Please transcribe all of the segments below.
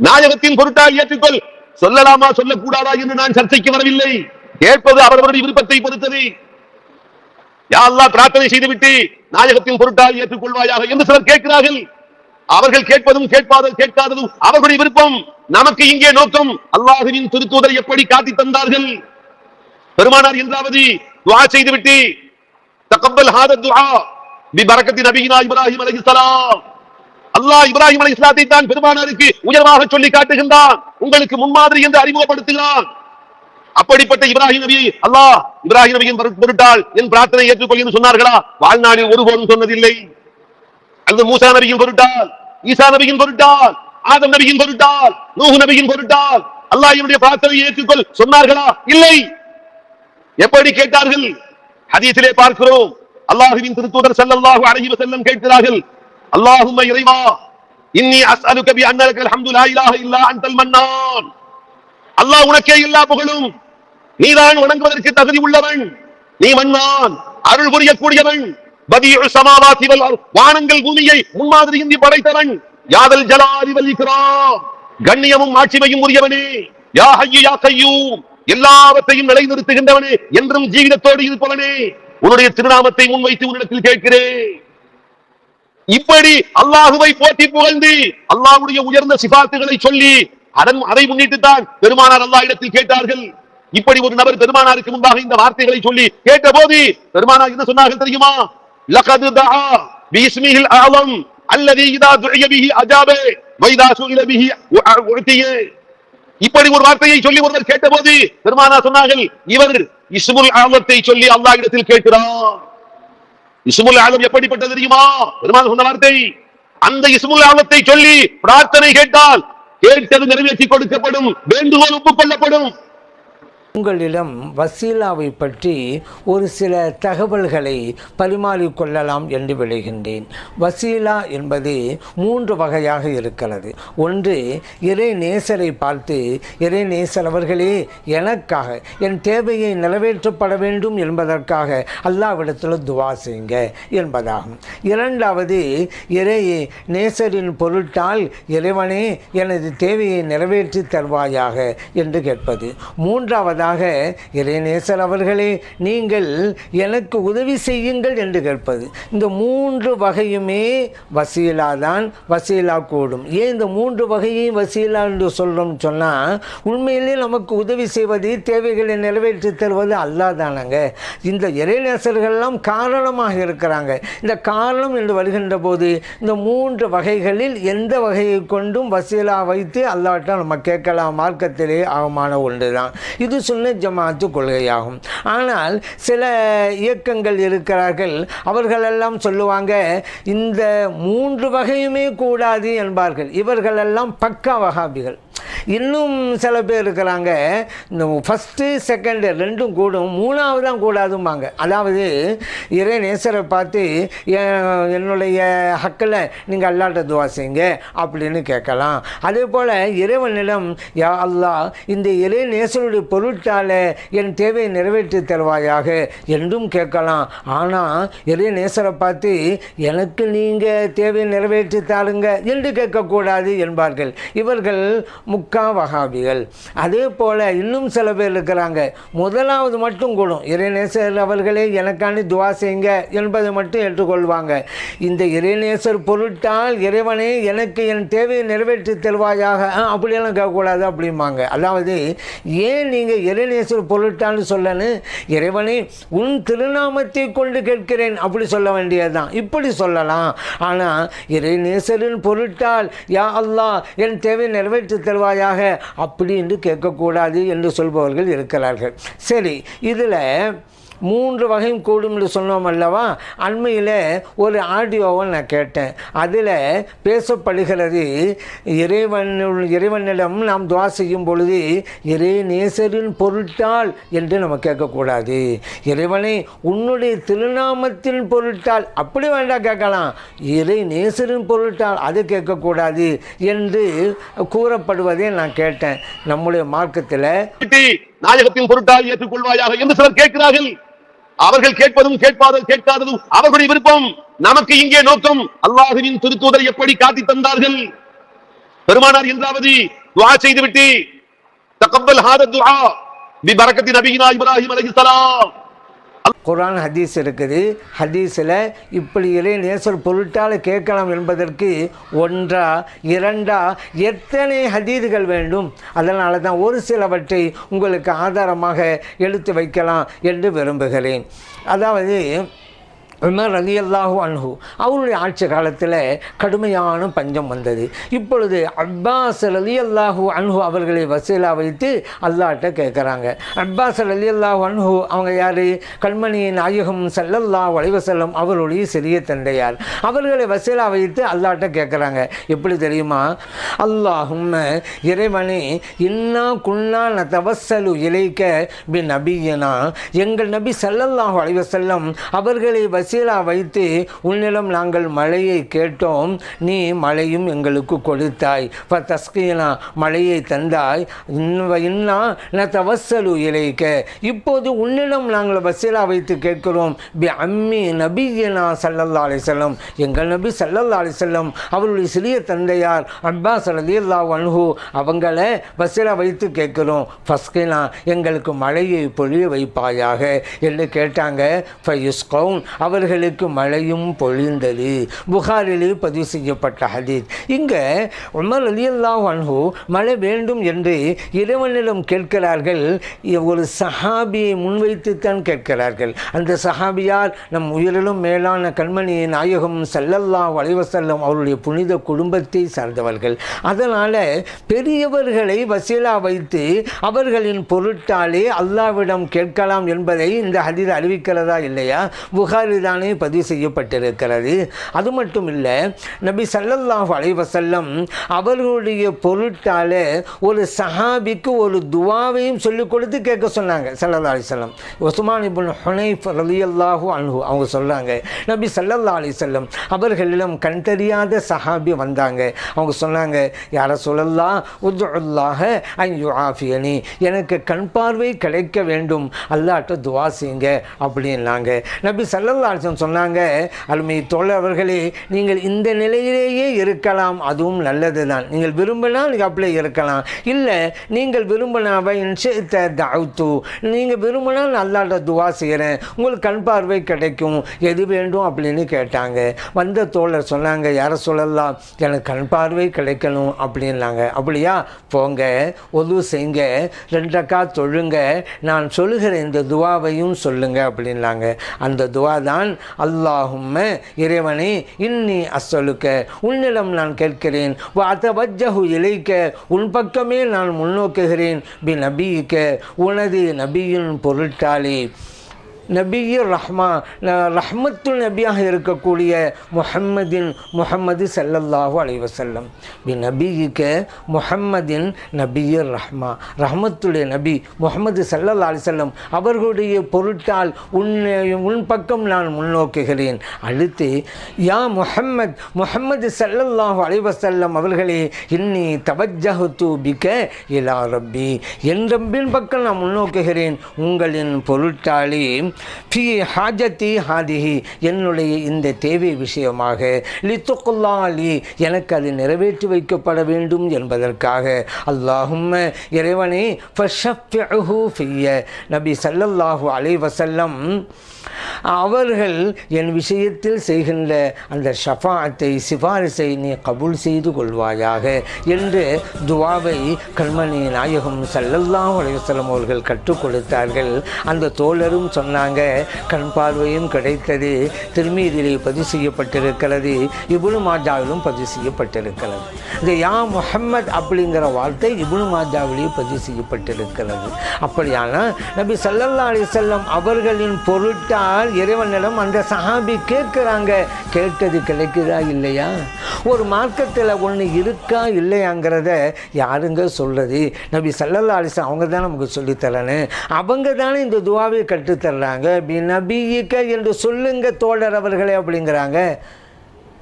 நாயகத்தின் பொருட்டாக ஏற்றுக்கொள். சொல்லலாமா சொல்லக்கூடாதா என்று நான் சர்ச்சைக்கு வரவில்லை. கேட்பது அவரவருடைய விருப்பத்தை பொறுத்தது. யா பிரார்த்தனை செய்துவிட்டு நாயகத்தின் பொருட்டாக ஏற்றுக்கொள்வாயாக என்று சிலர் கேட்கிறார்கள். அவர்கள் கேட்பதும் கேட்பாத கேட்காததும் அவர்களுடைய விருப்பம். நமக்கு இங்கே நோக்கம் அல்லாஹுவின் திருத்தூதர் எப்படி காட்டி தந்தார்கள்? பெருமானார் என்றாவது துவா செய்துவிட்டு தகப்பல் ஹாத பி பரக்கத்தின் அபிகினா இப்ராஹிம் அலைஹிஸ்ஸலாம் அல்லாஹ் இப்ராஹிம் அலைஹிஸ்ஸலாத்தை தான் பெருமானாருக்கு உயர்வாக சொல்லி காட்டுகின்றான். உங்களுக்கு முன்மாதிரி என்று அறிமுகப்படுத்துகிறான். அப்படிப்பட்ட இப்ராஹிம் நபி அல்லாஹ் இப்ராஹிம் நபியின் பொருட்டால் என் பிரார்த்தனை ஏற்றுக்கொள் என்று சொன்னார்களா? வாழ்நாளில் ஒருபோதும் சொன்னதில்லை. அல்லது மூசா நபியின் பொருட்டால் ஈசா நபியின் பொருட்டால் ஆதம் நபியின் பொருட்டால் நூஹு நபியின் பொருட்டால் அல்லாஹ் என்னுடைய பிரார்த்தனை ஏற்றுக்கொள் சொன்னார்களா? இல்லை. எப்படி கேட்டார்கள்? ஹதீஸிலே பார்க்கிறோம். அல்லாஹுவின் திருத்தூதர் செல்லல்லாஹு அலைஹி செல்லம் கேட்கிறார்கள் அல்லாஹும் இறைவா இன்னி அஸ்அலுக பி அன்னலக அல்ஹம்து லா இலாஹ இல்லா அன்தல் மன்னான் அல்லாஹ் உனக்கே எல்லா புகழும். நீதான் வணங்குவதற்கு தகுதி உள்ளவன். நீ மன்னான் அருள் புரியக்கூடியவன். பதியு சமாவாசி வானங்கள் பூமியை முன்மாதிரியின்றி படைத்தவன். யாதல் ஜலாலி வல் கண்ணியமும் ஆட்சிமையும் உரியவனே. யா ஹையு யா கையூம் எல்லாவற்றையும் நிலைநிறுத்துகின்றவனே என்றும் ஜீவிதத்தோடு இருப்பவனே. உன்னுடைய திருநாமத்தை முன்வைத்து உன்னிடத்தில் கேட்கிறேன். இப்படி அல்லாஹுவை போற்றி புகழ்ந்து அல்லாஹுடைய உயர்ந்த சிபாத்துகளை சொல்லி அதன் அதை முன்னிட்டு தான் பெருமானார் அல்லா இடத்தில் கேட்டார்கள். இப்படி ஒரு நபர் பெருமானாருக்கு முன்பாக இந்த வார்த்தைகளை சொல்லி கேட்டபோது பெருமானார் என்ன சொன்னார்கள் தெரியுமா? லகது தஆ பிஸ்மிஹில் அஅலம் அல்லதி இதா துஇய பிஹி அஜாப வைதா சுஇல பிஹி இப்படி ஒரு வார்த்தையை சொல்லி ஒருவர் கேட்டபோது பெருமானார் சொன்னார்கள் இவர் இஸ்முல் ஆலத்தை சொல்லி அல்லாஹ் இடத்தில் கேட்கிறார். இசுமுல் ஆலம் எப்படிப்பட்டது தெரியுமா? பெருமாள் சொன்ன வார்த்தை. அந்த இசுமுல் ஆலத்தை சொல்லி பிரார்த்தனை கேட்டால் கேட்டது நிறைவேற்றி கொடுக்கப்படும் வேண்டுகோள் ஒப்புக்கொள்ளப்படும் உங்களிடம் வசீலாவை பற்றி ஒரு சில தகவல்களை பரிமாறிக்கொள்ளலாம் என்று விளைகின்றேன் வசீலா என்பது மூன்று வகையாக இருக்கிறது. ஒன்று இறை நேசரை பார்த்து இறை நேசர் அவர்களே எனக்காக என் தேவையை நிறைவேற்றப்பட வேண்டும் என்பதற்காக அல்லாவிடத்தில் துவா செய்யுங்க என்பதாகும். இரண்டாவது இறை நேசரின் பொருட்டால் இறைவனே எனது தேவையை நிறைவேற்றி தருவாயாக என்று கேட்பது. மூன்றாவது மூன்றாவதாக இறைநேசர் அவர்களே நீங்கள் எனக்கு உதவி செய்யுங்கள் என்று கேட்பது. இந்த மூன்று வகையுமே வசீலா தான் வசீலா கூடும். ஏன் இந்த மூன்று வகையும் வசீலா என்று சொல்றோம்னு சொன்னால் உண்மையிலே நமக்கு உதவி செய்வது தேவைகளை நிறைவேற்றி தருவது அல்லாஹ் தானங்க. இந்த இறைநேசர்கள்லாம் காரணமாக இருக்கிறாங்க. இந்த காரணம் என்று வருகின்ற போது இந்த மூன்று வகைகளில் எந்த வகையை கொண்டும் வசீலா வைத்து அல்லாட்ட நம்ம கேட்கலாம். மார்க்கத்திலே ஆகமான ஒன்று தான் இது சுன்ன ஜமாத்து கொள்கையாகும். ஆனால் சில இயக்கங்கள் இருக்கிறார்கள். அவர்களெல்லாம் சொல்லுவாங்க இந்த மூன்று வகையுமே கூடாது என்பார்கள். இவர்களெல்லாம் பக்கா வகாபிகள் இன்னும் சில பேர் இருக்கிறாங்க. இந்த ஃபஸ்ட்டு செகண்டு ரெண்டும் கூடும். மூணாவது தான் கூடாதும்பாங்க. அதாவது இறை நேசரை பார்த்து என்னுடைய ஹக்கில் நீங்கள் அல்லாட்ட துவா செய்யுங்க அப்படின்னு கேட்கலாம். அதே போல் இறைவனிடம் யா அல்லாஹ் இந்த இறை நேசருடைய பொருட்டால் என் தேவையை நிறைவேற்றி தருவாயாக? என்றும் கேட்கலாம். ஆனால் இறை நேசரை பார்த்து எனக்கு நீங்கள் தேவையை நிறைவேற்றி தாருங்க என்று கேட்கக்கூடாது என்பார்கள். இவர்கள் முக்கா வகாபிகள் அதே போல் இன்னும் சில பேர் இருக்கிறாங்க. முதலாவது மட்டும் கூடும். இறைநேசர் அவர்களே எனக்காண்டி துவா செய்யுங்க என்பதை மட்டும் ஏற்றுக்கொள்வாங்க. இந்த இறைநேசர் பொருட்டால் இறைவனே எனக்கு என் தேவையை நிறைவேற்றி தருவாயாக? ஆ, அப்படியெல்லாம் கேட்கக்கூடாது அப்படிம்பாங்க. அதாவது ஏன் நீங்கள் இறைநேசர் பொருட்டான்னு சொல்லணும் இறைவனே உன் திருநாமத்தை கொண்டு கேட்கிறேன். அப்படி சொல்ல வேண்டியதுதான். இப்படி சொல்லலாம். ஆனால் இறைநேசரின் பொருட்டால் யா அல்லா என் தேவை நிறைவேற்றி தருவாயாக? அப்படி என்று கேட்கக்கூடாது என்று சொல்பவர்கள் இருக்கிறார்கள். சரி இதில் மூன்று வகையும் கூடும் என்று சொன்னோம் அல்லவா? அண்மையில் ஒரு ஆடியோவை நான் கேட்டேன். அதில் பேசப்படுகிறது இறைவன் இறைவனிடம் நாம் துவா செய்யும் பொழுது இறை நேசரின் பொருட்டால் என்று நம்ம கேட்கக்கூடாது. இறைவனை உன்னுடைய திருநாமத்தின் பொருட்டால் அப்படி வேண்டாம் கேட்கலாம். இறை நேசரின் பொருட்டால் அது கேட்கக்கூடாது என்று கூறப்படுவதை நான் கேட்டேன். நம்முடைய மார்க்கத்தில் நாயகத்தின் பொருட்டால் ஏற்றுக்கொள்வாயாக என்று சிலர் கேட்கிறார்கள். அவர்கள் கேட்பதும் கேட்பாத கேட்காததும் அவர்களுடைய விருப்பம். நமக்கு இங்கே நோக்கம் அல்லாஹுவின் திருத்தூதர் எப்படி காட்டி தந்தார்கள்? பெருமானார் என்றாவது துவா செய்துவிட்டு தகப்பல் ஹாத பி பரக்கத்தின் அபிகினா இப்ராஹிம் அலைஹிஸ்ஸலாம் குரான் ஹதீஸ் இருக்குது. ஹதீஸில் இப்படி இறை நேசர் பொருட்டால் கேட்கலாம் என்பதற்கு ஒன்றா இரண்டா எத்தனை ஹதீதுகள் வேண்டும்? அதனால தான் ஒரு சிலவற்றை உங்களுக்கு ஆதாரமாக எடுத்து வைக்கலாம் என்று விரும்புகிறேன். அதாவது உமர் ரலியல்லாஹு அன்ஹு அவருடைய ஆட்சி காலத்தில் கடுமையான பஞ்சம் வந்தது. இப்பொழுது அப்பாஸ் ரலியல்லாஹு அன்ஹு அவர்களை வசீலா வைத்து அல்லாட்ட கேட்குறாங்க. அப்பாஸ் ரலியல்லாஹு அன்ஹு அவங்க யார்? கண்மணி நாயகம் சல்லல்லா அலைஹி அவருடைய சிறிய தந்தையார். அவர்களை வசீலா வைத்து அல்லாட்ட கேட்குறாங்க. எப்படி தெரியுமா? அல்லாஹும் இறைவனே இன்னா குன்னா தவசலு இலைக்க பி நபியனா எங்கள் நபி சல்லல்லாஹு அலைஹி அவர்களை அவர்களை வசீலா வைத்து உன்னிடம் நாங்கள் மழையை கேட்டோம் நீ மழையும் எங்களுக்கு கொடுத்தாய். இப்போ தஸ்கீனா மழையை தந்தாய். இன்ன- இன்னா ந தவசலு இலைக்க இப்போது உன்னிடம் நாங்கள் வசீலா வைத்து கேட்கிறோம் பி அம்மி நபியனா சல்லல்லா அலிசல்லம் எங்கள் நபி சல்லல்லா அலிசல்லம் அவருடைய சிறிய தந்தையார் அப்பாஸ் ரலியல்லாஹு வன்ஹு அவங்கள வசீலா வைத்து கேட்கிறோம் ஃபஸ்கினா எங்களுக்கு மழையை பொழிய வைப்பாயாக. என்று கேட்டாங்க ஃபயுஸ்கவுன் அவர்களுக்கு மழையும் பொழிந்தது. புகாரிலே பதிவு செய்யப்பட்ட ஹதீத். இங்கே உமர் ரலியல்லாஹு அன்ஹு மழை வேண்டும் என்று இறைவனிடம் கேட்கிறார்கள். ஒரு சஹாபியை முன்வைத்துத்தான் கேட்கிறார்கள். அந்த சஹாபியார் நம் உயிரிலும் மேலான கண்மணி நாயகம் செல்லல்லா அலைஹி அவருடைய புனித குடும்பத்தை சார்ந்தவர்கள். அதனால் பெரியவர்களை வசீலா வைத்து அவர்களின் பொருட்டாலே அல்லாவிடம் கேட்கலாம் என்பதை இந்த ஹதீர் அறிவிக்கிறதா இல்லையா? புகாரில் தானே பதிவு செய்யப்பட்டிருக்கிறது. அது மட்டும் இல்லை நபி சல்லல்லாஹ் அலைவசல்லம் அவர்களுடைய பொருட்டால் ஒரு சஹாபிக்கு ஒரு துவாவையும் சொல்லிக் கொடுத்து கேட்க சொன்னாங்க சல்லல்லா அலிசல்லம் வஸல்லம். உஸ்மான் இப்னு ஹுனைஃப் ரலியல்லாஹூ அன்ஹு அவங்க சொல்கிறாங்க நபி சல்லல்லா அலிசல்லம் அவர்களிடம் கண் தெரியாத சஹாபி வந்தாங்க. அவங்க சொன்னாங்க யார சொல்லல்லா உதுல்லாக ஐயோ ஆஃபியனி எனக்கு கண் பார்வை கிடைக்க வேண்டும் அல்லாட்ட துவா செய்யுங்க அப்படின்னாங்க. நபி சல்லல்லா அலைஹி சொன்னாங்க அருமை தோழர்களே நீங்கள் இந்த நிலையிலேயே இருக்கலாம் அதுவும் நல்லது தான் நீங்கள் விரும்பினால் நீங்கள் அப்படியே இருக்கலாம். இல்லை நீங்கள் விரும்பினாவை தாழ்த்து நீங்கள் விரும்பினால் அல்லாட்ட துவா செய்கிறேன் உங்களுக்கு கண் பார்வை கிடைக்கும். எது வேண்டும் அப்படின்னு கேட்டாங்க. வந்த தோழர் சொன்னாங்க யாரை சொல்லலாம் எனக்கு கண் பார்வை கிடைக்கணும் அப்படின்னாங்க. அப்படியா? போங்க ஒது செய்யுங்க ரெண்டக்கா தொழுங்க. நான் சொல்லுகிற இந்த துவாவையும் சொல்லுங்க அப்படின்னாங்க. அந்த துவா தான் அல்லாஹும்ம இறைவனே இன்னி அசலுக்க உன்னிடம் நான் கேட்கிறேன் வஜ்ஜஹு இலைக்க உன் பக்கமே நான் முன்னோக்குகிறேன் பி நபியிக்க உனது நபியின் பொருட்டாலே. நபியர் ரஹ்மா ந- ரஹ்மத்துல் நபியாக இருக்கக்கூடிய முஹம்மதின் முஹம்மது சல்லல்லாஹு அலைவசல்லம் பி நபியிக்க முஹம்மதின் நபியர் ரஹ்மா ரஹ்மத்துடைய நபி முஹம்மது சல்லல்லா அலிசல்லம் அவர்களுடைய பொருட்டால் உன்னை உன் பக்கம் நான் முன்னோக்குகிறேன். அடுத்து யா முஹம்மத் முஹம்மது சல்லல்லாஹு அலைவசல்லம் அவர்களே இன்னி தவஜ்ஜஹது தூபிக்க இலா ரப்பி. என் ரப்பின் பக்கம் நான் முன்னோக்குகிறேன். உங்களின் பொருட்டாலே ஃபி ஹாஜத்தி ஹாதிஹி என்னுடைய இந்த தேவை விஷயமாக லித்துக்குல்லாலி எனக்கு அது நிறைவேற்றி வைக்கப்பட வேண்டும் என்பதற்காக. அல்லாஹும் இறைவனே ஃபஷஃபிஉஹு ஃபிய நபி சல்லல்லாஹு அலைஹி வசல்லம் அவர்கள் என் விஷயத்தில் செய்கின்ற அந்த ஷஃபாத்தை சிபாரிசை நீ கபூல் செய்து கொள்வாயாக என்று துவாவை கண்மணி நாயகம் செல்லல்லா அலைஹி அவர்கள் கற்றுக் கொடுத்தார்கள். அந்த தோழரும் சொன்னாங்க கண் பார்வையும் கிடைத்தது திருமீதிலே பதிவு செய்யப்பட்டிருக்கிறது இபுனு மாஜாவிலும் பதிவு செய்யப்பட்டிருக்கிறது. இந்த யா முஹம்மத் அப்படிங்கிற வார்த்தை இபுனு மாஜாவிலேயே பதிவு செய்யப்பட்டிருக்கிறது. அப்படியானால் நபி சல்லல்லா அலைஹி செல்லம் அவர்களின் பொருட்டால் இறைவனிடம் அந்த சஹாபி கேட்குறாங்க கேட்டது கிடைக்குதா இல்லையா? ஒரு மார்க்கத்தில் ஒன்று இருக்கா இல்லையாங்கிறத யாருங்க சொல்கிறது நபி சல்லல்லா அலைஹி அவங்க தான் நமக்கு சொல்லித்தரணும் அவங்க தானே இந்த துவாவை கற்றுத்தர்றாங்க பி நபியிக்க என்று சொல்லுங்க தோழர் அவர்களே அப்படிங்கிறாங்க.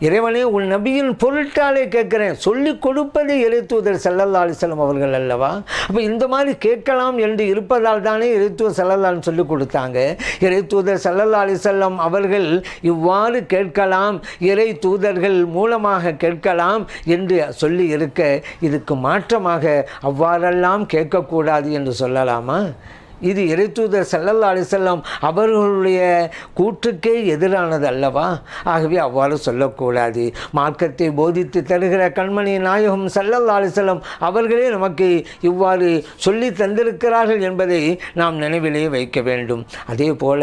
இறைவனே உன் நபியின் பொருட்டாலே கேட்குறேன். சொல்லிக் கொடுப்பது எழுத்துவதர் செல்லல்லா அலிஸ்லம் அவர்கள் அல்லவா? அப்போ இந்த மாதிரி கேட்கலாம் என்று இருப்பதால் தானே எழுத்துவ செல்லல்லான்னு சொல்லி கொடுத்தாங்க. இறைத்தூதர் செல்லல்லா அலிசல்லம் அவர்கள் இவ்வாறு கேட்கலாம். இறை தூதர்கள் மூலமாக கேட்கலாம் என்று சொல்லி இருக்க இதுக்கு மாற்றமாக அவ்வாறெல்லாம் கேட்கக்கூடாது என்று சொல்லலாமா? இது இறைத்தூதர் சல்லல்லா அலிசல்லாம் அவர்களுடைய கூற்றுக்கே எதிரானது அல்லவா? ஆகவே அவ்வாறு சொல்லக்கூடாது. மார்க்கத்தை போதித்து தருகிற கண்மணி நாயகம் சல்லல்லா அலிசல்லம் அவர்களே நமக்கு இவ்வாறு சொல்லி தந்திருக்கிறார்கள் என்பதை நாம் நினைவிலே வைக்க வேண்டும். அதே போல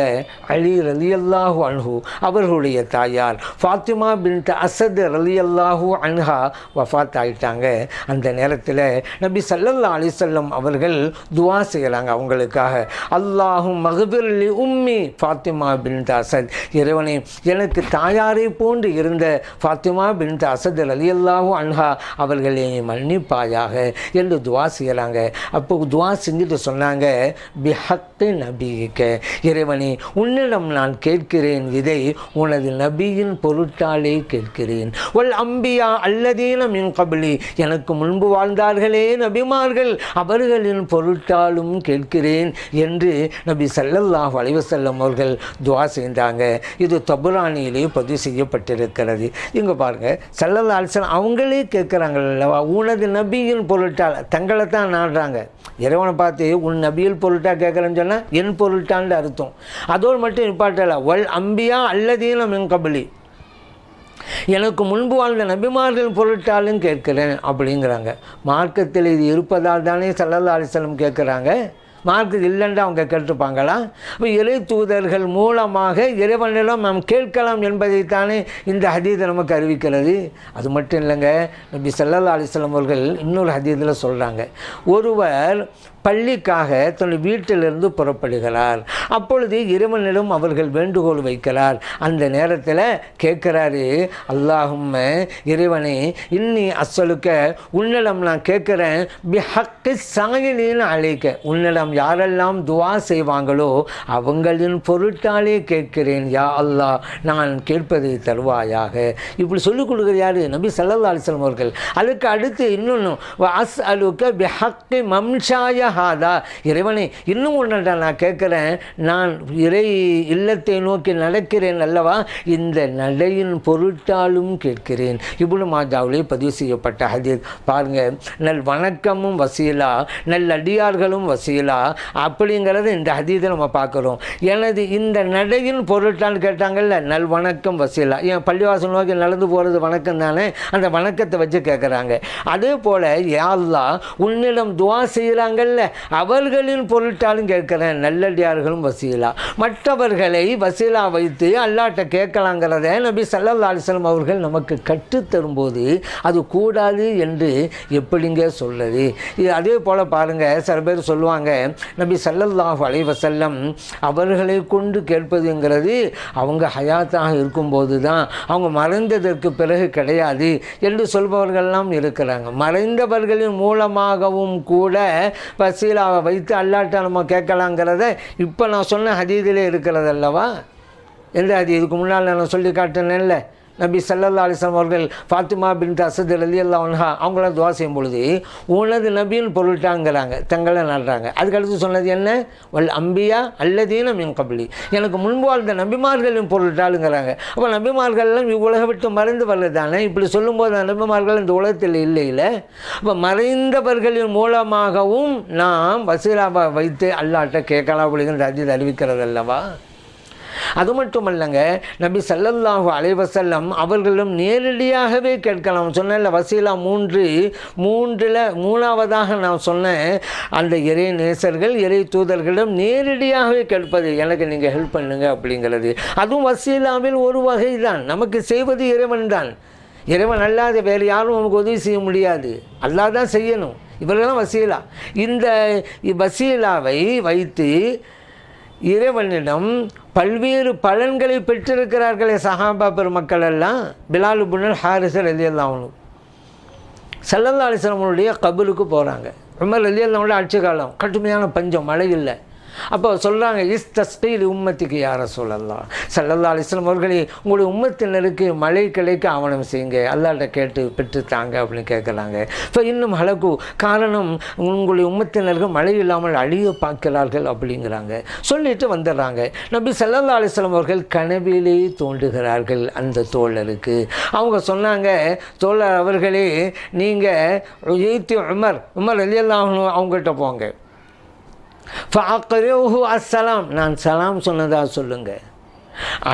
அலி ரலியல்லாஹு அன்ஹு அவர்களுடைய தாயார் ஃபாத்திமா பின் அசத் ரலியல்லாஹு அன்ஹா வஃபாத் ஆயிட்டாங்க அந்த நேரத்தில் நபி சல்லல்லா அலிசல்லம் அவர்கள் துவா செய்கிறாங்க அவங்களுக்காக. அல்லாஹும் மகபிர்லி உம்மி. ஃபாத்திமா பின் தாசத் இறைவனே எனக்கு தாயாரை போன்று இருந்த ஃபாத்திமா பின் அலி ரலியல்லாஹு அன்ஹா அவர்களை மன்னிப்பாயாக என்று துவா செய்கிறாங்க அப்போ துவா செஞ்சுட்டு சொன்னாங்க பிஹத்து நபிக்க இறைவனே உன்னிடம் நான் கேட்கிறேன் இதை உனது நபியின் பொருட்டாலே கேட்கிறேன். ஒல் அம்பியா அல்லதீன மின் கபிலி. எனக்கு முன்பு வாழ்ந்தார்களே நபிமார்கள் அவர்களின் பொருட்டாலும் கேட்கிறேன். என்று நபி சல்லல்லாஹு அலைவசல்லம் அவர்கள் துவா செய்தாங்க. இது தபுராணியிலேயே பதிவு செய்யப்பட்டிருக்கிறது. இங்கே பாருங்க சல்லல்லா அலிஸ்லாம் அவங்களே கேட்குறாங்கல்லவா உனது நபியின் பொருட்டால் தங்களை தான் நாடுறாங்க. இறைவனை பார்த்து உன் நபியில் பொருட்டாக கேட்குறேன்னு சொன்னால் என் பொருட்டான்னு அர்த்தம். அதோடு மட்டும் நிப்பாட்டல வல் அம்பியா அல்லதீனம் என் கபலி. எனக்கு முன்பு வாழ்ந்த நபிமார்கள் பொருட்டாலும் கேட்கிறேன் அப்படிங்கிறாங்க. மார்க்கத்தில் இது இருப்பதால் தானே சல்லல்லா அலிஸ்லம் கேட்குறாங்க மார்க்கு இல்லைன்னு அவங்க கேட்டிருப்பாங்களா? இப்போ இறை தூதர்கள் மூலமாக இறைவனிடம் நாம் கேட்கலாம் என்பதைத்தானே இந்த ஹதீதை நமக்கு அறிவிக்கிறது. அது மட்டும் இல்லைங்க நபி சல்லல்லா அலிஸ்லாம் அவர்கள் இன்னொரு ஹதீதில் சொல்கிறாங்க ஒருவர் பள்ளிக்காக தன் வீட்டிலிருந்து புறப்படுகிறார். அப்பொழுது இறைவனிடம் அவர்கள் வேண்டுகோள் வைக்கிறார். அந்த நேரத்தில் கேட்குறாரு அல்லாஹும் இறைவனே இன்னி அசலுக்க உன்னிடம் நான் கேட்குறேன் பிஹக்கு சாயலின்னு அழைக்க உன்னிடம் யாரெல்லாம் துவா செய்வாங்களோ அவங்களின் பொருட்டாலே கேட்கிறேன் யா அல்லாஹ் நான் கேட்பதை தருவாயாக. இப்படி சொல்லிக் கொடுக்குற யார்? நபி சல்லல்லா அலிஸ்லம் அவர்கள். அதுக்கு அடுத்து இன்னொன்று அஸ் அலுக்க பிஹக்கு மம்ஷாயா ஹாதா இறைவனே இன்னும் ஒன்றை நான் கேட்குறேன். நான் இறை இல்லத்தை நோக்கி நடக்கிறேன் அல்லவா? இந்த நடையின் பொருட்டாலும் கேட்கிறேன். இவ்வளவு மாஜாவிலே பதிவு செய்யப்பட்ட ஹதீத் பாருங்க நல் வணக்கமும் வசீலா நல் அடியார்களும் வசீலா. அப்படிங்கிறத இந்த ஹதீதை நம்ம பார்க்குறோம். எனது இந்த நடையின் பொருட்டான்னு கேட்டாங்கல்ல நல் வணக்கம் வசீலா. என் பள்ளிவாசல் நோக்கி நடந்து போகிறது வணக்கம் தானே? அந்த வணக்கத்தை வச்சு கேட்குறாங்க. அதே போல் யாரெல்லாம் உன்னிடம் துவா செய்கிறாங்கல்ல அவர்களின் பொருட்டாலும் கேட்குறேன் நல்லடியார்களும் வசீலா. மற்றவர்களை வசீலா வைத்து அல்லாட்ட கேட்கலாங்கிறத நபி சல்லல்லா அலிஸ்லாம் அவர்கள் நமக்கு கற்றுத்தரும்போது அது கூடாது என்று எப்படிங்க சொல்லுது இது அதே போல் பாருங்கள் சில பேர் சொல்லுவாங்க நபி சல்லல்லாஹு அலைவசல்லம் அவர்களை கொண்டு கேட்பதுங்கிறது அவங்க ஹயாத்தாக இருக்கும்போது தான் அவங்க மறைந்ததற்கு பிறகு கிடையாது என்று சொல்பவர்கள்லாம் இருக்கிறாங்க. மறைந்தவர்களின் மூலமாகவும் கூட வசீலாவை வைத்து அல்லாட்ட நம்ம கேட்கலாங்கிறத இப்போ நான் சொன்ன ஹதீதிலே இருக்கிறதல்லவா எந்த அது இதுக்கு முன்னால் நான் சொல்லி காட்டினேன்ல. நபி சல்லல்லா அலிஸ்லாம் அவர்கள் ஃபாத்திமா பின் அசத் அலி அல்லா ஒன்ஹா அவங்களாம் துவா செய்யும் பொழுது உனது நபியின் பொருள்டாங்கிறாங்க தங்களை நடுறாங்க. அதுக்கடுத்து சொன்னது என்ன? வல் அம்பியா அல்லதீன மின் கபலி. எனக்கு முன்பு வாழ்ந்த நபிமார்களின் பொருள்டாளுங்கிறாங்க அப்போ நபிமார்கள்லாம் இவ்வுலக விட்டு மறைந்து வர்றதானே இப்படி சொல்லும்போது அந்த நபிமார்கள் இந்த உலகத்தில் இல்லை இல்லை அப்போ மறைந்தவர்களின் மூலமாகவும் நாம் வசீலாவை வைத்து அல்லாட்ட கேட்கலாம் அப்படிங்கிற அதில் அறிவிக்கிறது அல்லவா? அது மட்டுமல்லங்க நபி சல்லல்லாஹு அலைவசல்லம் அவர்களும் நேரடியாகவே கேட்கலாம். சொன்னேன்ல வசீலா மூன்று மூன்றில் மூணாவதாக நான் சொன்னேன். அந்த இறை நேசர்கள் இறை தூதர்களிடம் நேரடியாகவே கேட்பது எனக்கு நீங்கள் ஹெல்ப் பண்ணுங்க அப்படிங்கிறது. அதுவும் வசீலாவில் ஒரு வகை தான் நமக்கு செய்வது இறைவன் தான். இறைவன் அல்லாத வேறு யாரும் நமக்கு உதவி செய்ய முடியாது. அல்லா தான் செய்யணும். இவர்கள்லாம் வசீலா. இந்த வசீலாவை வைத்து இறைவனிடம் பல்வேறு பலன்களை பெற்றிருக்கிறார்களே சஹாபா பெருமக்கள் எல்லாம் பிலாலு புனல் ஹாரிசர் எல்லாம் சல்லல்லா அலிஸ்லாமனுடைய கபலுக்கு போகிறாங்க உமர் அலி அல்லாவோட ஆட்சி காலம் கடுமையான பஞ்சம் மழை இல்லை. அப்போ சொல்கிறாங்க இஸ் தஸ்பீர் உம்மத்துக்கு யார சொல்லலாம் சல்லல்லா அலிஸ்லாம் அவர்களே உங்களுடைய உம்மத்தினருக்கு மழை கிடைக்க ஆவணம் செய்யுங்க. அல்லாட்ட கேட்டு பெற்று தாங்க அப்படின்னு கேட்குறாங்க. இப்போ இன்னும் அழகு காரணம் உங்களுடைய உம்மத்தினருக்கு மழை இல்லாமல் அழிய பார்க்கிறார்கள் அப்படிங்கிறாங்க. சொல்லிட்டு வந்துடுறாங்க. நபி சல்லல்லா அலிஸ்லாம் அவர்கள் கனவிலே தோன்றுகிறார்கள் அந்த தோழருக்கு. அவங்க சொன்னாங்க தோழர் அவர்களே நீங்கள் உமர் உமர் அலியல்லாம் அவங்ககிட்ட போங்க. ஃபாக்கரேஹு அஸ்ஸலாம் நான் சலாம் சொன்னதாக சொல்லுங்கள்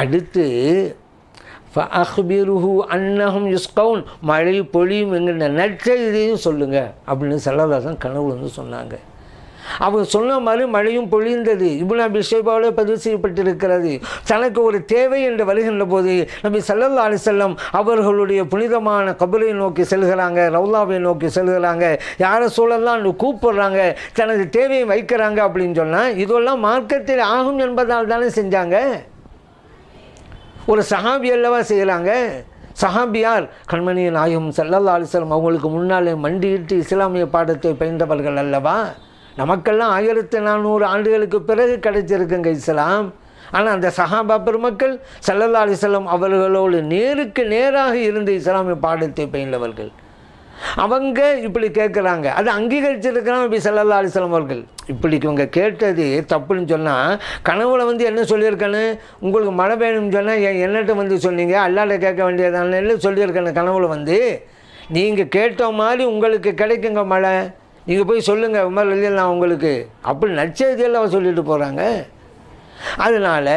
அடுத்து அஹ்பிருஹு அன்னஹம் யுஸ்கவுன் மழை பொழியும் என்கிற நற்செய்தியும் சொல்லுங்கள் அப்படின்னு சல்லதாசன் கனவு வந்து சொன்னாங்க. அவர் சொன்ன மாதிரி மழையும் பொழிந்தது. இப்னு அபி பதிவு செய்யப்பட்டிருக்கிறது. தனக்கு ஒரு தேவை என்று வருகின்ற போது நபி சல்லல்லா அலிசல்லம் அவர்களுடைய புனிதமான கபலை நோக்கி செல்கிறாங்க ரவுலாவை நோக்கி செல்கிறாங்க. யாரை சூழல்லாம் கூப்பிடுறாங்க தனது தேவையை வைக்கிறாங்க அப்படின்னு சொன்னால் இதெல்லாம் மார்க்கத்தில் ஆகும் என்பதால் தானே செஞ்சாங்க? ஒரு சஹாபி அல்லவா செய்கிறாங்க? சஹாபியார் கண்மணி நாயகம் சல்லல்லா அலிஸ்லம் அவங்களுக்கு முன்னாலே மண்டியிட்டு இஸ்லாமிய பாடத்தை பயின்றவர்கள் அல்லவா? நமக்கெல்லாம் ஆயிரத்தி நானூறு ஆண்டுகளுக்கு பிறகு கிடைச்சிருக்குங்க இஸ்லாம். ஆனால் அந்த சஹாபா பெருமக்கள் சல்லல்லா அலிஸ்லம் அவர்களோடு நேருக்கு நேராக இருந்து இஸ்லாமிய பாடத்தை பயின்றவர்கள். அவங்க இப்படி கேட்குறாங்க. அது அங்கீகரிச்சிருக்கிறாங்க இப்படி சல்லல்லா அலிஸ்லாம் அவர்கள். இப்படி இவங்க கேட்டது தப்புன்னு சொன்னால் கனவுல வந்து என்ன சொல்லியிருக்கேன்னு உங்களுக்கு மழை வேணும்னு சொன்னால் என் என்னட்ட வந்து சொன்னீங்க? அல்லாட கேட்க வேண்டியதானு சொல்லியிருக்கேன் கனவுல வந்து நீங்கள் கேட்ட மாதிரி உங்களுக்கு கிடைக்குங்க மழை. நீங்கள் போய் சொல்லுங்கள் உமர் நான் உங்களுக்கு. அப்படி நற்செய்தியெல்லாம் சொல்லிட்டு போகிறாங்க அதனால்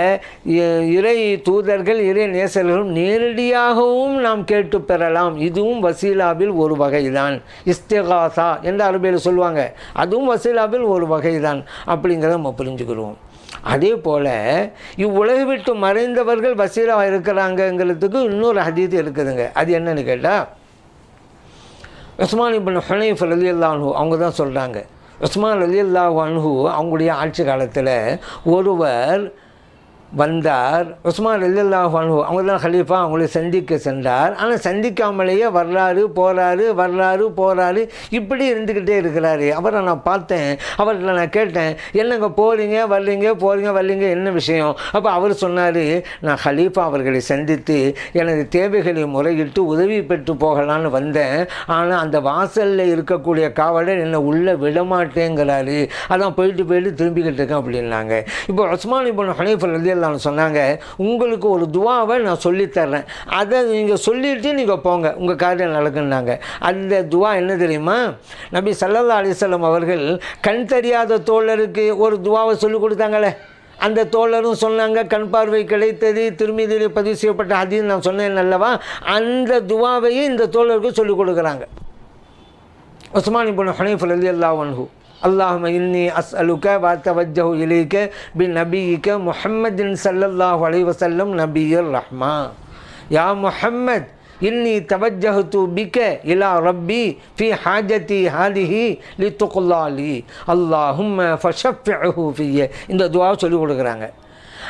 இறை தூதர்கள் இறை நேசர்களும் நேரடியாகவும் நாம் கேட்டு பெறலாம். இதுவும் வசீலாவில் ஒரு வகைதான். இஸ்திகாசா என்று அரபியில் சொல்லுவாங்க. அதுவும் வசீலாவில் ஒரு வகைதான் அப்படிங்கிறத நம்ம புரிஞ்சுக்கிறோம். அதே போல் இவ்வுலக விட்டு மறைந்தவர்கள் வசீலாக இருக்கிறாங்கங்கிறதுக்கு இன்னொரு ஹதீத் இருக்குதுங்க. அது என்னன்னு கேட்டால் உஸ்மான் இபின் ஹுனைஃப் ரலி அல்லாஹு அவங்க தான் சொல்கிறாங்க உஸ்மான் அலி அல்லாஹு அன்ஹு அவங்களுடைய ஆட்சி காலத்தில் ஒருவர் வந்தார். உஸ்மான் ரலியல்லாஹு அன்ஹு அவங்க தான் ஹலீஃபா அவங்களை சந்திக்க சென்றார். ஆனால் சந்திக்காமலேயே வர்றாரு போகிறாரு வர்றாரு போகிறாரு இப்படி இருந்துக்கிட்டே இருக்கிறாரு. அவரை நான் பார்த்தேன். அவர்கிட்ட நான் கேட்டேன் என்னங்க போகிறீங்க வர்றீங்க போகிறீங்க வர்றீங்க என்ன விஷயம்? அப்போ அவர் சொன்னார் நான் ஹலீஃபா அவர்களை சந்தித்து எனது தேவைகளை முறையிட்டு உதவி பெற்று போகலான்னு வந்தேன். ஆனால் அந்த வாசலில் இருக்கக்கூடிய காவலர் என்னை உள்ளே விடமாட்டேங்கிறாரு. அதான் போயிட்டு போயிட்டு திரும்பிக்கிட்டு இருக்கேன் அப்படின்னாங்க. இப்போ உஸ்மான் இப்போ ஹனீஃபர் ரலியல்லாஹு சொன்னாங்க. உங்களுக்கு ஒரு துவாவை நான் சொல்லித்தர்றேன். அதை நீங்கள் சொல்லிட்டு நீங்கள் போங்க. உங்கள் காரியம் நடக்குன்னாங்க. அந்த துவா என்ன தெரியுமா? நபி சல்லல்லா அலிசல்லம் அவர்கள் கண் தெரியாத தோழருக்கு ஒரு துவாவை சொல்லி கொடுத்தாங்களே. அந்த தோழரும் சொன்னாங்க கண் பார்வை கிடைத்தது. திருமீதியில் பதிவு செய்யப்பட்ட அதையும் நான் சொன்னேன் அல்லவா? அந்த துவாவையும் இந்த தோழருக்கு சொல்லிக் கொடுக்குறாங்க. உஸ்மான் இபுன் ஹனீஃப் ரலி அல்லாஹ் அல்லாஹும் இன்னி அஸ் அலுக்க வாத்தவஜஹு இலேக்க பி நபியிக்க முஹம்மதின் சல்லல்லாஹு அலைவசல்லம் நபியுர் ரஹ்மா யா முஹம்மத் இன்னி தவஜ்ஜஹு து பிக்க இலா ரப்பி ஃபி ஹாஜதி ஹாதிஹி லி. துக்குல்லாலி அல்லாஹும் ஃபஷஃபிஹு ஃபிய. இந்த துவா சொல்லிக் கொடுக்குறாங்க.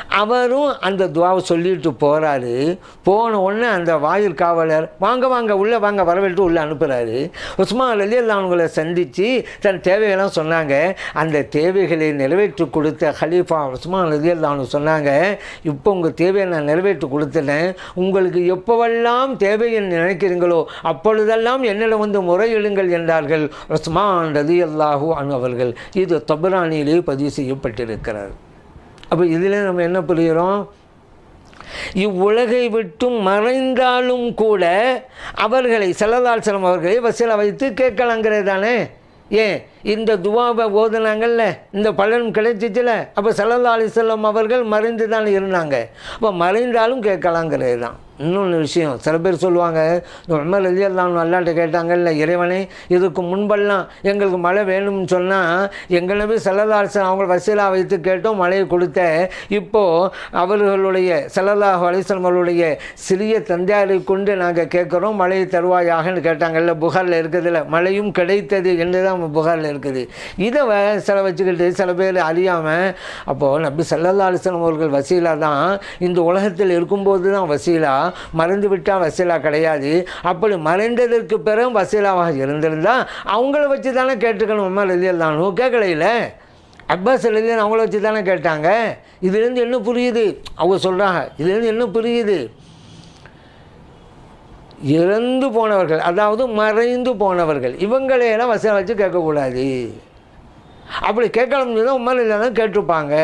அவரும் அந்த துவாவை சொல்லிட்டு போகிறாரு போன உடனே அந்த வாயில் காவலர் வாங்க வாங்க உள்ளே வாங்க வரவேற்று உள்ளே அனுப்புகிறாரு உஸ்மான் அலி அவங்களை சந்தித்து தன் தேவையெல்லாம் சொன்னாங்க. அந்த தேவைகளை நிறைவேற்றி கொடுத்த ஹலீஃபா உஸ்மான் அலி சொன்னாங்க இப்போ உங்கள் தேவையை நான் நிறைவேற்றி கொடுத்துட்டேன். உங்களுக்கு எப்போவெல்லாம் தேவையை நினைக்கிறீங்களோ அப்பொழுதெல்லாம் என்னிடம் வந்து முறையிடுங்கள் என்றார்கள் உஸ்மான் ரதி அல்லாஹூ அவர்கள். இது தொபரானியிலே பதிவு செய்யப்பட்டிருக்கிறார் அப்போ இதில் நம்ம என்ன புரிகிறோம் இவ்வுலகை விட்டும் மறைந்தாலும் கூட அவர்களை செல்லதாசனம் அவர்களை வசீல வைத்து கேட்கலாங்கிறது தானே? ஏன்? இந்த துவாவை ஓதுனாங்கல்ல இந்த பலன் கிடைச்சிச்சுல. அப்போ சல்லல்லா அலிசல்லம் அவர்கள் மறைந்து தான் இருந்தாங்க. அப்போ மறைந்தாலும் கேட்கலாங்கிறது தான். இன்னொன்று விஷயம் சில பேர் சொல்லுவாங்க உமர் அலி அல்லான்னு அல்லாட்ட கேட்டாங்கல்ல இறைவனே இதுக்கு முன்பெல்லாம் எங்களுக்கு மழை வேணும்னு சொன்னால் எங்களை செல்லதாசன் சல்லல்லா அவங்க வசீலாக வைத்து கேட்டோம் மழையை கொடுத்த. இப்போது அவர்களுடைய செல்லதாக அலிஸ்லம் அவர்களுடைய சிறிய தந்தையாரை கொண்டு நாங்கள் கேட்குறோம் மழையை தருவாயாகன்னு கேட்டாங்கல்ல புகாரில் இருக்கிறதுல மழையும் கிடைத்தது என்று தான் புகாரில் இருக்குது. இதை வ- சில வச்சுக்கிட்டு சில பேர் அறியாமல் அப்போது நம்பி செல்லதாசன் அவர்கள் வசீலா தான் இந்த உலகத்தில் இருக்கும்போது தான் வசீலா மறைந்து விட்டால் வசீலா கிடையாது. அப்படி மறைந்ததற்கு பிறகு வசீலாவாக இருந்திருந்தால் அவங்கள வச்சு தானே கேட்டுக்கணும். உமர் ரலியல்லாஹு கேட்கலையில? அப்பாஸ் எழுதியன் அவங்கள வச்சு தானே கேட்டாங்க. இதுலேருந்து என்ன புரியுது? அவங்க சொல்கிறாங்க இதுலேருந்து என்ன புரியுது? இறந்து போனவர்கள் அதாவது மறைந்து போனவர்கள் இவங்களையெல்லாம் வசனம் வச்சு கேட்கக்கூடாது. அப்படி கேட்கலாம் தான் உமர் இல்லைன்னா கேட்டிருப்பாங்க.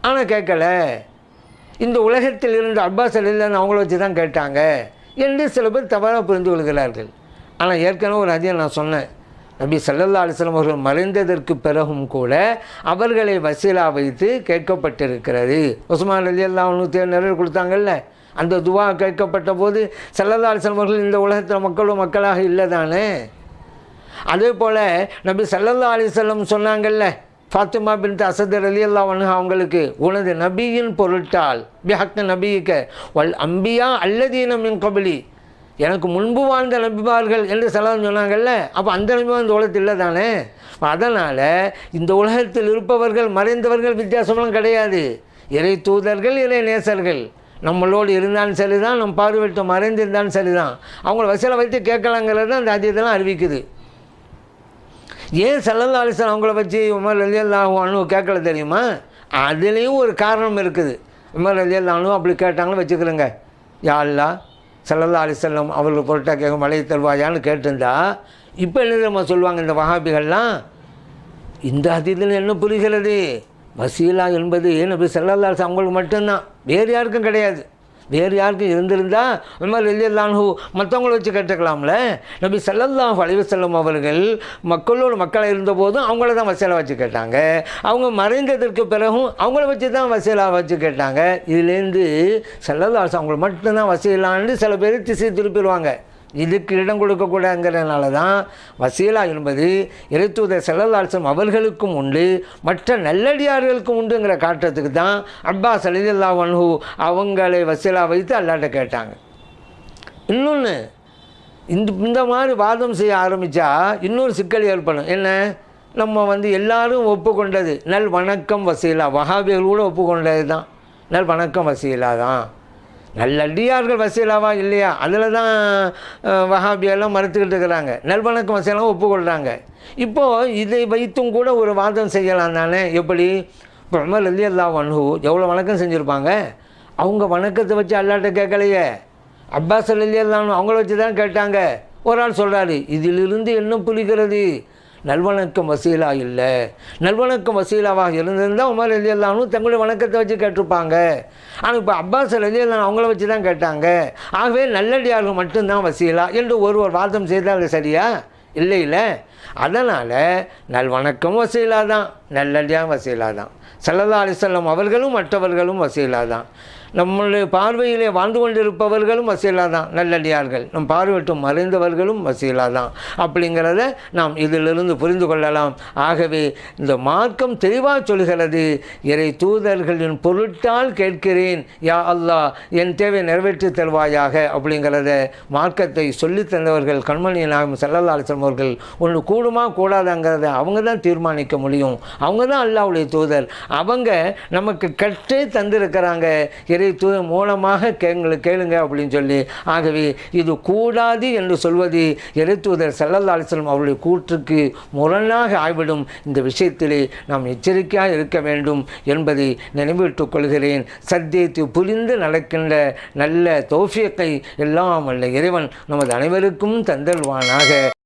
ஆனால் கேட்கல. இந்த உலகத்தில் இருந்த அப்பாஸ் அலிலான் அவங்கள வச்சு தான் கேட்டாங்க என்று சில பேர் தவறாக புரிந்து கொள்கிறார்கள். ஆனால் ஏற்கனவே ஒரு அதிகம் நான் சொன்னேன். நபி சல்லல்லா அலிஸ்லாம் அவர்கள் மறைந்ததற்கு பிறகும் கூட அவர்களை வசீலா வைத்து கேட்கப்பட்டிருக்கிறது. உஸ்மான் அலி அல்லாஹ் நிறைவு கொடுத்தாங்கல்ல? அந்த துவா கேட்கப்பட்ட போது சல்லல்லா அலிஸ்லாம் அவர்கள் இந்த உலகத்தில் மக்களும் மக்களாக இல்லை தானே அதே போல் நபி சல்லல்லா அலிசல்லம் சொன்னாங்கல்ல ஃபாத்திமா பின் அசதர் அலி அல்லா அவங்களுக்கு உனது நபியின் பொருட்டால் பிஹக்க நபியிக்க வல் அம்பியா அல்லதீனம் மின் கபலி. எனக்கு முன்பு வாழ்ந்த நபிமார்கள் என்று செலவு சொன்னாங்கல்ல அப்போ அந்த நபிமா இந்த உலகத்தில் இல்லை தானே? அதனால் இந்த உலகத்தில் இருப்பவர்கள் மறைந்தவர்கள் வித்தியாசமெல்லாம் கிடையாது. இறை தூதர்கள் இறை நேசர்கள். நம்மளோடு இருந்தாலும் சரிதான் நம் பார்வையிட்டு மறைந்திருந்தாலும் சரிதான். அவங்கள வசதியில் வைத்து கேட்கலாங்கிறது தான் அந்த அதியத்தெல்லாம் அறிவிக்குது. ஏன் சல்லல்லா அலிஸ்லாம் அவங்கள வச்சு உமர் அலி அல்லாஹானு கேட்கல தெரியுமா? அதுலேயும் ஒரு காரணம் இருக்குது. உமர் அலி அல்லாஹானு அப்படி கேட்டாங்கன்னு வச்சுக்கிறேங்க. யா சல்லல்லா அலிஸ்லாம் அவர்கள் பொருட்டாக கேட்கும் மலையை தருவாயான்னு கேட்டிருந்தா இப்போ என்ன நம்ம சொல்லுவாங்க இந்த வகாபிகள்லாம் இந்த அதிதில் என்ன புரிகிறது? வசீலா என்பது நபி சல்லல்லா அலிஸ்லாம் அவங்களுக்கு மட்டும்தான் வேறு யாருக்கும் கிடையாது. வேறு யாருக்கும் இருந்திருந்தா உமர் இல்லல்லாஹு மற்றவங்கள வச்சு கேட்டுக்கலாம்ல. நபி செல்லல்லாம் வளைவு செல்லும் அவர்கள் மக்களோடு மக்களாக இருந்தபோதும் அவங்கள தான் வசீலா வச்சு கேட்டாங்க. அவங்க மறைந்ததற்கு பிறகும் அவங்கள வச்சு தான் வசீலா வச்சு கேட்டாங்க. இதுலேருந்து சல்லல்லா அவங்களை மட்டும்தான் வசீலான்னு சில பேர் திசை திருப்பிடுவாங்க. இதுக்கு இடம் கொடுக்கக்கூடாதுங்கிறதுனால தான் வசீலா என்பது எழுத்துத செல்லல்லாசம் அவர்களுக்கும் உண்டு மற்ற நல்லடியார்களுக்கும் உண்டுங்கிற காட்டுறதுக்கு தான் அப்பா அலிதல்லா வன்ஹு அவங்களை வசீலா வைத்து அல்லாட்ட கேட்டாங்க. இன்னொன்று இந்த இந்த மாதிரி வாதம் செய்ய ஆரம்பித்தா இன்னொரு சிக்கல் ஏற்படும். என்ன? நம்ம வந்து எல்லாரும் ஒப்புக்கொண்டது. நல் வணக்கம் வசீலா. வஹாபிகள் கூட ஒப்புக்கொண்டது தான் நல் வணக்கம் வசீலா தான் நல்லடியார்கள் வசீலாவா இல்லையா? அதில் தான் அஹ், வஹாபியெல்லாம் மறுத்துக்கிட்டு இருக்கிறாங்க. நல்வணக்கம் வசீலாம் ஒப்புக்கொள்கிறாங்க இப்போது இதை வைத்தும் கூட ஒரு வாதம் செய்யலாம் தானே? எப்படி? இப்போ உமர் அலி அல்லா வன்ஹு எவ்வளோ வணக்கம் செஞ்சுருப்பாங்க? அவங்க வணக்கத்தை வச்சு அல்லாட்ட கேட்கலையே. அப்பாஸ் அலி அல்லான்னு அவங்கள வச்சு தான் கேட்டாங்க. ஒரு ஆள் சொல்கிறாரு இதிலிருந்து என்ன புரிகிறது? நல்வணக்கம் வசீலா இல்லை. நல்வணக்கம் வசீலாவாக இருந்திருந்தால் உமர் அலி அல்லானும் தங்களுடைய வணக்கத்தை வச்சு கேட்டிருப்பாங்க. ஆனால் இப்போ அப்பாஸ் அலி அல்லா அவங்கள வச்சு தான் கேட்டாங்க. ஆகவே நல்லடியார்கள் மட்டும்தான் வசீலா என்று ஒருவர் வாதம் செய்தால் சரியா? இல்லை இல்லை. அதனால் நல்வணக்கம் வசீலா தான் நல்லடியாக வசீலா தான் சல்லல்லா அலிசல்லம் அவர்களும் மற்றவர்களும் வசீலா தான் நம்முடைய பார்வையிலே வாழ்ந்து கொண்டிருப்பவர்களும் வசீலா தான் நல்லடியார்கள். நம் பார்வையிட்டு மறைந்தவர்களும் வசீலா தான் அப்படிங்கிறத நாம் இதிலிருந்து புரிந்து கொள்ளலாம். ஆகவே இந்த மார்க்கம் தெளிவாக சொல்கிறது இறை தூதர்களின் பொருட்டால் கேட்கிறேன் யா அல்லாஹ் என் தேவை நிறைவேற்றி தருவாயாக அப்படிங்கிறத மார்க்கத்தை சொல்லித் தந்தவர்கள் கண்மணி நாகம் செல்லல்லா அவர்கள் ஒன்று கூடுமா கூடாதாங்கிறத அவங்க தான் தீர்மானிக்க முடியும். அவங்க தான் அல்லாவுடைய தூதர். அவங்க நமக்கு கற்றே தந்திருக்கிறாங்க. இறை தூதர் மூலமாக கேளுங்க கேளுங்க அப்படின்னு சொல்லி ஆகவே இது கூடாது என்று சொல்வது இறை தூதர் செல்லல்லா அலிஸ்லம் அவருடைய கூற்றுக்கு முரணாக ஆய்விடும். இந்த விஷயத்திலே நாம் எச்சரிக்கையாக இருக்க வேண்டும் என்பதை நினைவிட்டுக் கொள்கிறேன். சத்தியத்தை புரிந்து நடக்கின்ற நல்ல தோஃபியத்தை எல்லாம் அல்ல இறைவன் நமது அனைவருக்கும் தந்தல்வானாக